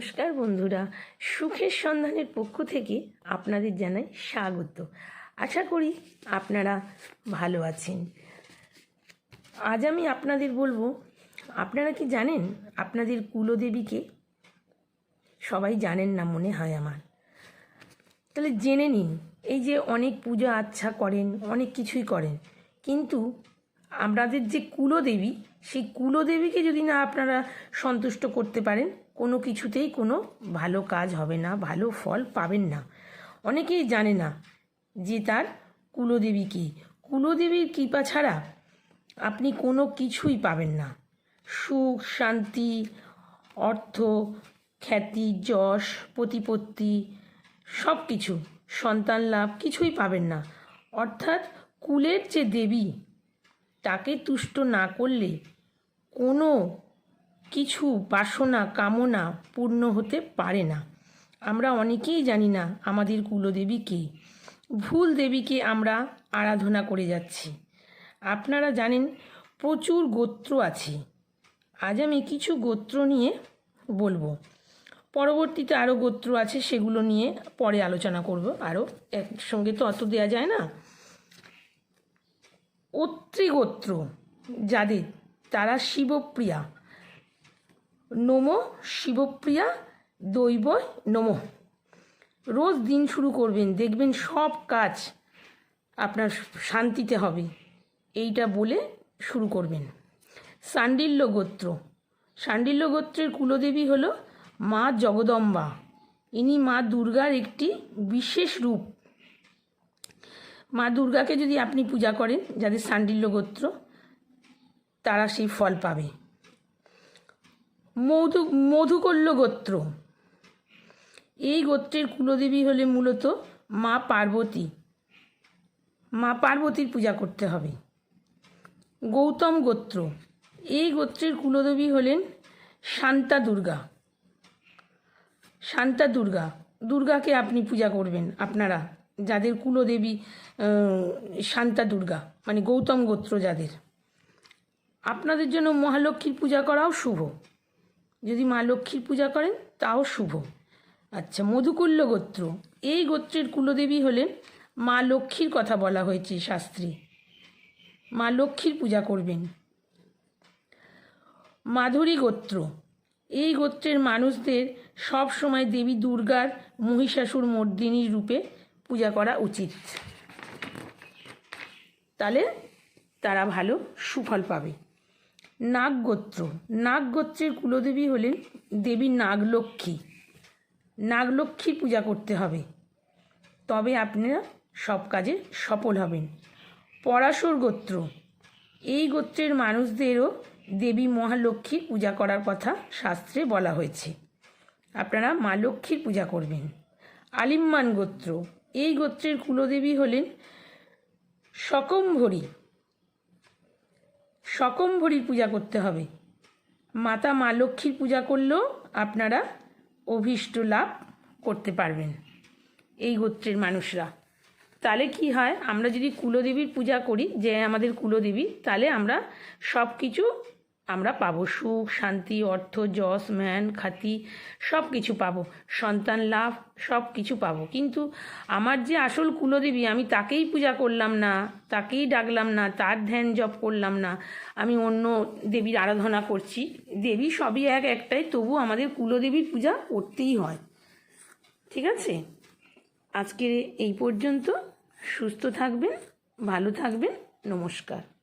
নমস্কার বন্ধুরা, সুখের সন্ধানের পক্ষ থেকে আপনাদের জানাই স্বাগত। আশা করি আপনারা ভালো আছেন। আজ আমি আপনাদের বলব, আপনারা কি জানেন আপনাদের কুলদেবীকে? সবাই জানেন না মনে হয় আমার। তাহলে জেনে নিন, এই যে অনেক পূজা আচ্ছা করেন, অনেক কিছুই করেন, কিন্তু আমাদের যে কুলদেবী, সেই কুলদেবীকে যদি না আপনারা সন্তুষ্ট করতে পারেন কোনো কিছুতেই কোনো ভালো কাজ হবে না, ভালো ফল পাবেন না। অনেকেই জানে না যে তার কুলদেবী কী। কুলদেবীর কৃপা ছাড়া আপনি কোনো কিছুই পাবেন না। সুখ, শান্তি, অর্থ, খ্যাতি, যশ, প্রতিপত্তি সব কিছু সন্তান লাভ কিছুই পাবেন না। অর্থাৎ কুলের যে দেবী, তাকে তুষ্ট না করলে কোনো কিছু বাসনা, কামনা পূর্ণ হতে পারে না। আমরা অনেকেই জানি না আমাদের কুলদেবী কে। ভুল দেবীকে আমরা আরাধনা করে যাচ্ছি। আপনারা জানেন প্রচুর গোত্র আছে। আজ আমি কিছু গোত্র নিয়ে বলব। পরবর্তীতে আরও গোত্র আছে, সেগুলো নিয়ে পরে আলোচনা করব। আরও একসঙ্গে তো অত দেওয়া যায় না। অত্রিগোত্র যাদের, তারা শিবপ্রিয়া। নম শিবপ্রিয়া দৈব নম। রোজ দিন শুরু করবেন, দেখবেন সব কাজ আপনার শান্তিতে হবে। এইটা বলে শুরু করবেন। সান্ডিল্য গোত্র। সান্ডিল্য গোত্রের কুলদেবী হল মা জগদম্বা। ইনি মা দুর্গার একটি বিশেষ রূপ। মা দুর্গাকে যদি আপনি পূজা করেন, যাদের সান্ডিল্য গোত্র, তারা সেই ফল পাবে। মধু মধুকল্য গোত্র। এই গোত্রের কুলদেবী হলে মূলত মা পার্বতী। মা পার্বতীর পূজা করতে হবে। গৌতম গোত্র। এই গোত্রের কুলদেবী হলেন শান্তা দুর্গা। শান্তা দুর্গা। দুর্গাকে আপনি পূজা করবেন আপনারা, যাদের কুলদেবী শান্তা দুর্গা মানে গৌতম গোত্র যাদের। আপনাদের জন্য মহালক্ষ্মীর পূজা করাও শুভ। যদি মা লক্ষ্মীর পূজা করেন, তাও শুভ। আচ্ছা মধুকুল্য গোত্র। এই গোত্রের কুলদেবী হলেন মা লক্ষ্মীর কথা বলা হয়েছে শাস্ত্রে। মা লক্ষ্মীর পূজা করবেন। মাধুরী গোত্র। এই গোত্রের মানুষদের সব সময় দেবী দুর্গার মহিষাসুর মর্দিনীর রূপে পূজা করা উচিত। তাহলে তারা ভালো সুফল পাবে। নাগ গোত্র নাগ গোত্রের কুলদেবী হলেন দেবী নাগলক্ষ্মী। নাগলক্ষ্মীর পূজা করতে হবে। তবে আপনারা সব কাজে সফল হবেন। পরাশর গোত্র। এই গোত্রের মানুষদেরও দেবী মহালক্ষ্মীর পূজা করার কথা শাস্ত্রে বলা হয়েছে। আপনারা মা লক্ষ্মীর পূজা করবেন। আলিম্মান গোত্র। এই গোত্রের কুলদেবী হলেন সকম্ভরী সকম্ভরীর পূজা করতে হবে। মাতা মা লক্ষ্মীর পূজা করলেও আপনারা অভীষ্ট লাভ করতে পারবেন এই গোত্রের মানুষরা। তাহলে কি হয়, আমরা যদি কুলদেবীর পূজা করি, যে আমাদের কুলদেবী তাহলে আমরা সব কিছু আমরা পাবো সুখ, শান্তি, অর্থ, যশ, ম্যান খ্যাতি সব কিছু পাবো। সন্তান লাভ সব কিছু পাবো। কিন্তু আমার যে আসল কুলদেবী, আমি তাকেই পূজা করলাম না, তাকেই ডাকলাম না, তার ধ্যান জপ করলাম না, আমি অন্য দেবীর আরাধনা করছি। দেবী সবই এক একটাই তবু আমাদের কুলদেবীর পূজা করতেই হয়। ঠিক আছে? আজকে এই পর্যন্ত সুস্থ থাকবেন, ভালো থাকবেন, নমস্কার।